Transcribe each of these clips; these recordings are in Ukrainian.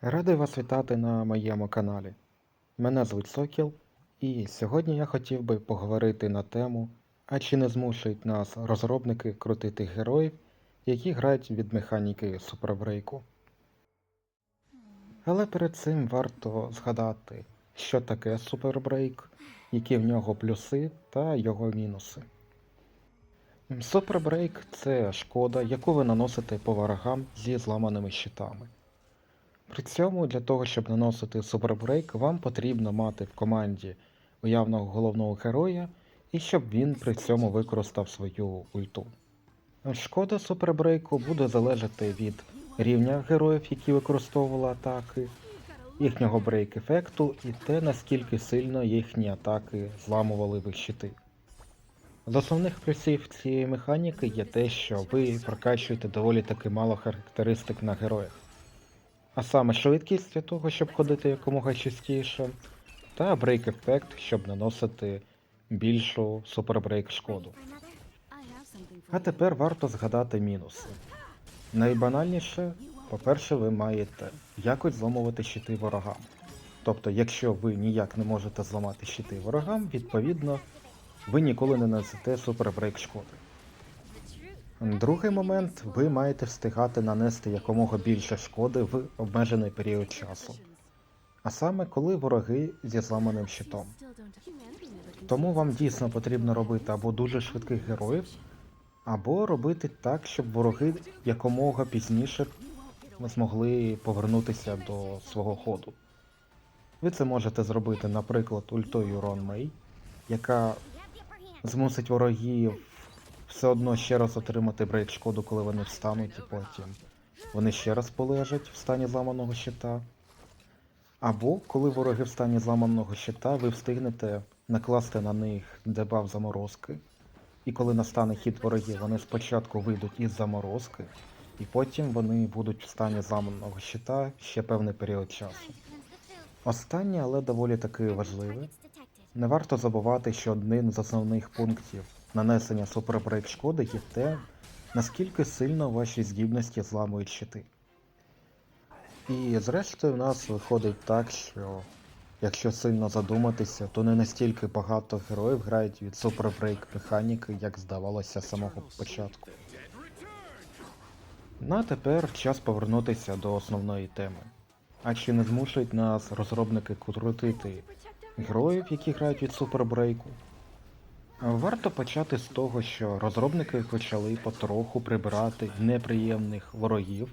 Радий вас вітати на моєму каналі. Мене звуть Сокіл, і сьогодні я хотів би поговорити на тему, а чи не змушують нас розробники крутити героїв, які грають від механіки супербрейку. Але перед цим варто згадати, що таке супербрейк, які в нього плюси та його мінуси. Супербрейк це шкода, яку ви наносите по ворогам зі зламаними щитами. При цьому для того, щоб наносити супербрейк, вам потрібно мати в команді уявного головного героя і щоб він при цьому використав свою ульту. Шкода супербрейку буде залежати від рівня героїв, які використовували атаки, їхнього брейк-ефекту і те, наскільки сильно їхні атаки зламували ви щити. З основних плюсів цієї механіки є те, що ви прокачуєте доволі таки мало характеристик на героях а саме швидкість для того, щоб ходити якомога частіше, та брейк ефект, щоб наносити більшу супербрейк шкоду. А тепер варто згадати мінуси. Найбанальніше, по-перше, ви маєте якось зламувати щити ворогам. Тобто, якщо ви ніяк не можете зламати щити ворогам, відповідно, ви ніколи не нанесете супербрейк шкоди. Другий момент, ви маєте встигати нанести якомога більше шкоди в обмежений період часу. А саме коли вороги зі зламаним щитом. Тому вам дійсно потрібно робити або дуже швидких героїв, або робити так, щоб вороги якомога пізніше змогли повернутися до свого ходу. Ви це можете зробити, наприклад, ультою Рон Мей, яка змусить ворогів все одно ще раз отримати брейк шкоду, коли вони встануть, і потім вони ще раз полежать в стані зламаного щита. Або коли вороги в стані зламаного щита, ви встигнете накласти на них дебаф заморозки. І коли настане хід ворогів, вони спочатку вийдуть із заморозки, і потім вони будуть в стані зламаного щита ще певний період часу. Останнє, але доволі таки важливе. Не варто забувати, що одним з основних пунктів нанесення супербрейк шкоди є те, наскільки сильно ваші здібності зламують щити. І зрештою в нас виходить так, що якщо сильно задуматися, то не настільки багато героїв грають від супербрейк механіки, як здавалося з самого початку. Ну а тепер час повернутися до основної теми. А чи не змушують нас розробники крутити героїв, які грають від супербрейку? Варто почати з того, що розробники почали потроху прибирати неприємних ворогів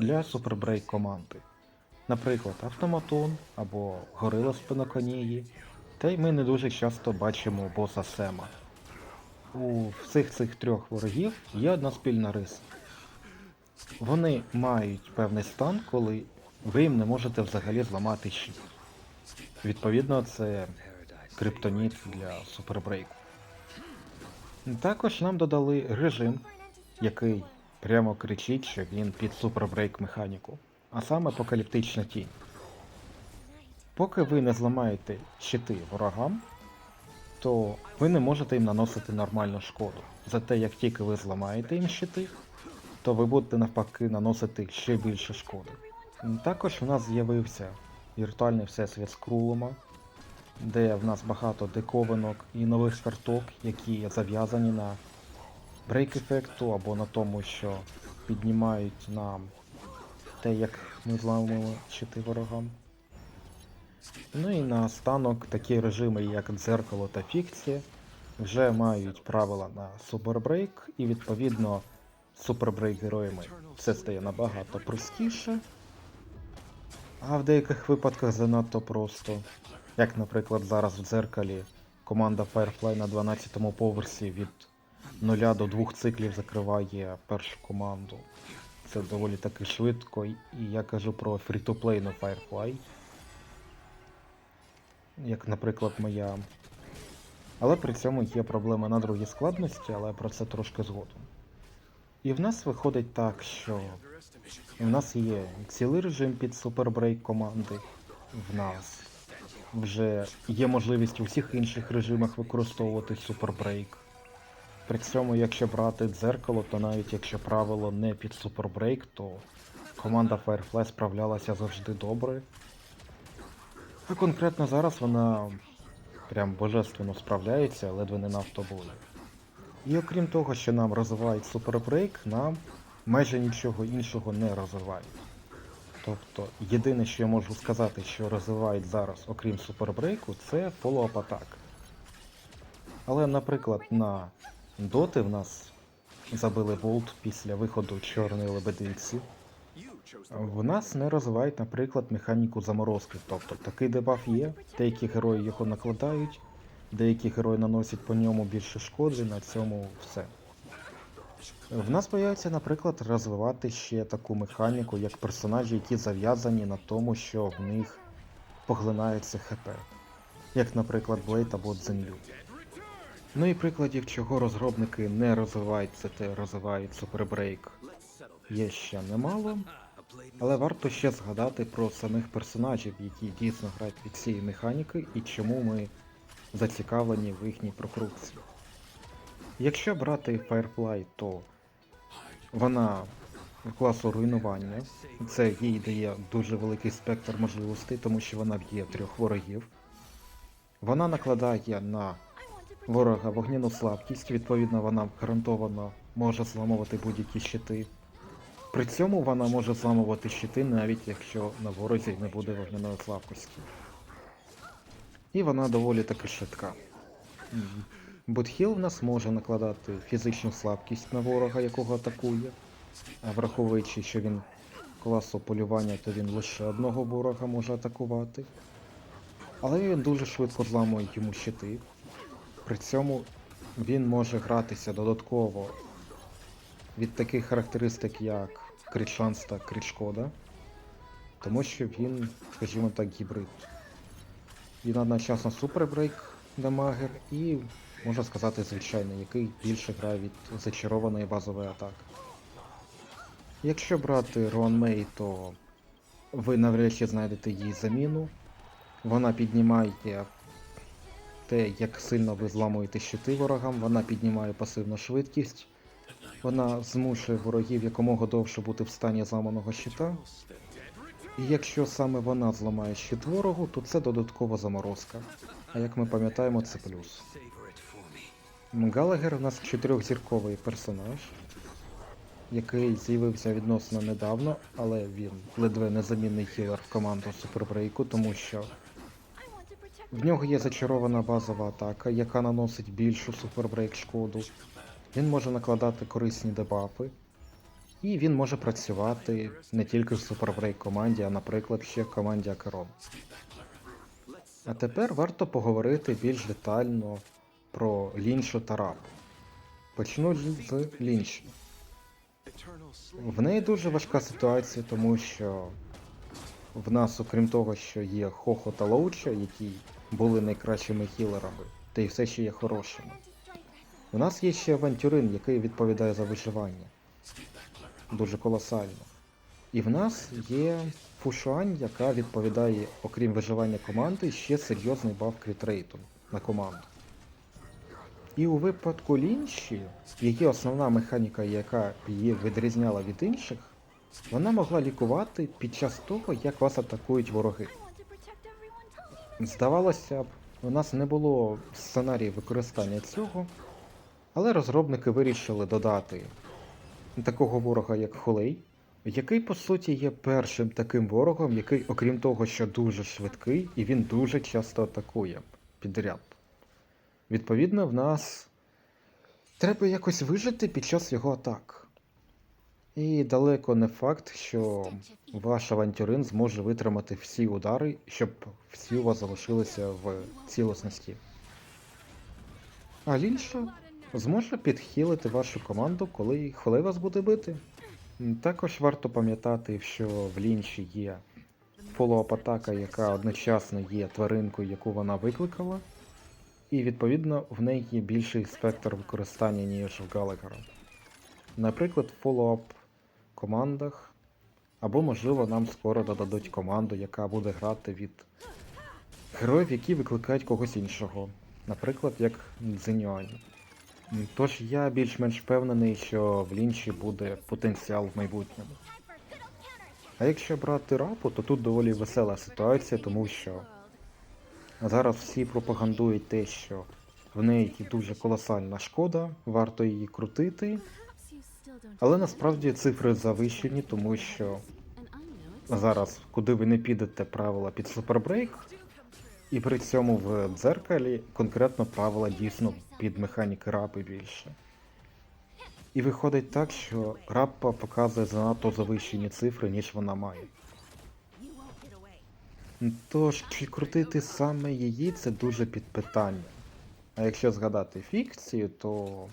для супербрейк команди. Наприклад, автоматон або горила спиноконії, та й ми не дуже часто бачимо боса Сема. У всіх цих трьох ворогів є одна спільна риса. Вони мають певний стан, коли ви їм не можете взагалі зламати щит. Відповідно, це криптоніт для супербрейку. Також нам додали режим, який прямо кричить, що він під супербрейк механіку, а саме апокаліптична тінь. Поки ви не зламаєте щити ворогам, то ви не можете їм наносити нормальну шкоду. Зате як тільки ви зламаєте їм щити, то ви будете навпаки наносити ще більше шкоди. Також у нас з'явився віртуальний всесвіт Скрулума, де в нас багато диковинок і нових карток, які зав'язані на брейк ефекту або на тому, що піднімають нам те, як ми зламуємо щити ворогам. Ну і наостанок такі режими, як дзеркало та фікція, вже мають правила на супербрейк, і відповідно супербрейк героями все стає набагато простіше. А в деяких випадках занадто просто. Як, наприклад, зараз в дзеркалі команда Firefly на 12-му поверсі від 0 до 2 циклів закриває першу команду. Це доволі таки швидко, і я кажу про фрі-то-плейну Firefly. Як, наприклад, моя. Але при цьому є проблеми на другій складності, але про це трошки згодом. І в нас виходить так, що в нас є цілий режим під супербрейк команди. В нас вже є можливість у всіх інших режимах використовувати супербрейк. При цьому, якщо брати дзеркало, то навіть якщо правило не під супербрейк, то команда Firefly справлялася завжди добре. А конкретно зараз вона прям божественно справляється, ледве не на автоболі. І окрім того, що нам розвивають супербрейк, нам майже нічого іншого не розвивають. Тобто, єдине, що я можу сказати, що розвивають зараз, окрім супербрейку, це follow-up атак. Але, наприклад, на доти в нас забили болт після виходу чорної лебедиці. В нас не розвивають, наприклад, механіку заморозки. Тобто такий дебаф є, деякі герої його накладають, деякі герої наносять по ньому більше шкоди, на цьому все. В нас бояться, наприклад, розвивати ще таку механіку, як персонажі, які зав'язані на тому, що в них поглинається ХП. Як, наприклад, Блейд або Дзенлю. Ну і прикладів, чого розробники не розвивають ЦТ, розвивають супербрейк, є ще немало. Але варто ще згадати про самих персонажів, які дійсно грають від цієї механіки і чому ми зацікавлені в їхній прокрутці. Якщо брати Firefly, то вона класу руйнування. Це їй дає дуже великий спектр можливостей, тому що вона б'є трьох ворогів. Вона накладає на ворога вогняну слабкість, відповідно, вона гарантовано може зламувати будь-які щити. При цьому вона може зламувати щити, навіть якщо на ворозі не буде вогняної слабкості. І вона доволі таки швидка. Будхіл в нас може накладати фізичну слабкість на ворога, якого атакує. А враховуючи, що він класу полювання, то він лише одного ворога може атакувати. Але він дуже швидко зламує йому щити. При цьому він може гратися додатково від таких характеристик, як крит шанс та крит шкода, тому що він, скажімо так, гібрид. Він одночасно супербрейк дамагер і, можна сказати, звичайний, який більше грає від зачарованої базової атаки. Якщо брати Руан Мей, то ви навряд чи знайдете їй заміну. Вона піднімає те, як сильно ви зламуєте щити ворогам, вона піднімає пасивну швидкість, вона змушує ворогів якомога довше бути в стані зламаного щита. І якщо саме вона зламає щит ворогу, то це додаткова заморозка. А як ми пам'ятаємо, це плюс. Галагер у нас чотирьохзірковий персонаж, який з'явився відносно недавно, але він ледве незамінний хілер в команду Супербрейку, тому що в нього є зачарована базова атака, яка наносить більшу супербрейк шкоду. Він може накладати корисні дебафи. І він може працювати не тільки в супербрейк команді, а наприклад ще в команді Акерон. А тепер варто поговорити більш детально про Ліншу та Рап. Почну з Лінші. В неї дуже важка ситуація, тому що в нас, окрім того, що є Хохо та Лоуча, які були найкращими хілерами, та й все ще є хорошими. У нас є ще авантюрин, який відповідає за виживання. Дуже колосально. І в нас є Фушуань, яка відповідає, окрім виживання команди, ще серйозний баф крітрейту на команду. І у випадку Лінші, її основна механіка, яка її відрізняла від інших, вона могла лікувати під час того, як вас атакують вороги. Здавалося б, у нас не було сценарію використання цього, але розробники вирішили додати такого ворога, як Холей, який по суті є першим таким ворогом, який, окрім того, що дуже швидкий, і він дуже часто атакує підряд. Відповідно, в нас треба якось вижити під час його атак. І далеко не факт, що ваш авантюрин зможе витримати всі удари, щоб всі у вас залишилися в цілісності. А Лінша зможе підхилити вашу команду, коли хвилей вас буде бити. Також варто пам'ятати, що в Лінші є фоллоуап атака, яка одночасно є тваринкою, яку вона викликала, і відповідно в неї є більший спектр використання, ніж в Галагера. Наприклад, в фоллоуап командах, або, можливо, нам скоро додадуть команду, яка буде грати від героїв, які викликають когось іншого, наприклад, як Дзенюань. Тож я більш-менш впевнений, що в Лінші буде потенціал в майбутньому. А якщо брати рапу, то тут доволі весела ситуація, тому що зараз всі пропагандують те, що в неї дуже колосальна шкода, варто її крутити, але насправді цифри завищені, тому що зараз, куди ви не підете правила під супербрейк, і при цьому в дзеркалі конкретно правила дійсно під механіки рапи більше. І виходить так, що рапа показує занадто завищені цифри, ніж вона має. Тож, чи крутити саме її, це дуже під питання. А якщо згадати фікцію, то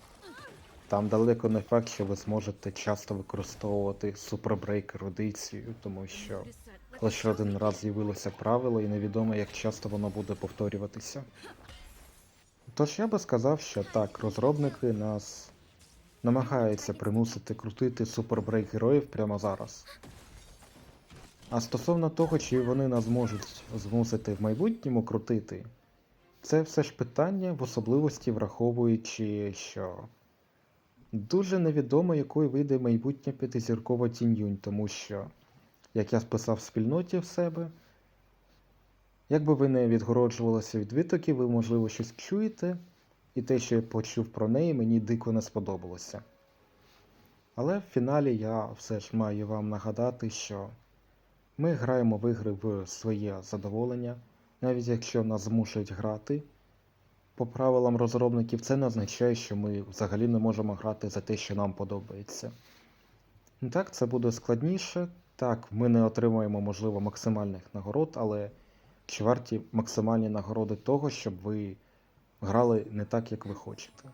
там далеко не факт, що ви зможете часто використовувати супербрейк ерудицію, тому що лише один раз з'явилося правило і невідомо, як часто воно буде повторюватися. Тож я би сказав, що так, розробники нас намагаються примусити крутити супербрейк героїв прямо зараз. А стосовно того, чи вони нас зможуть змусити в майбутньому крутити, це все ж питання в особливості враховуючи, що дуже невідомо, якою вийде майбутня п'ятизіркова тіньюнь, тому що, як я списав в спільноті в себе, якби ви не відгороджувалися від витоків, ви, можливо, щось чуєте, і те, що я почув про неї, мені дико не сподобалося. Але в фіналі я все ж маю вам нагадати, що ми граємо в ігри в своє задоволення, навіть якщо нас змушують грати. По правилам розробників, це не означає, що ми взагалі не можемо грати за те, що нам подобається. Так, це буде складніше. Так, ми не отримаємо, можливо, максимальних нагород, але чи варті максимальні нагороди того, щоб ви грали не так, як ви хочете?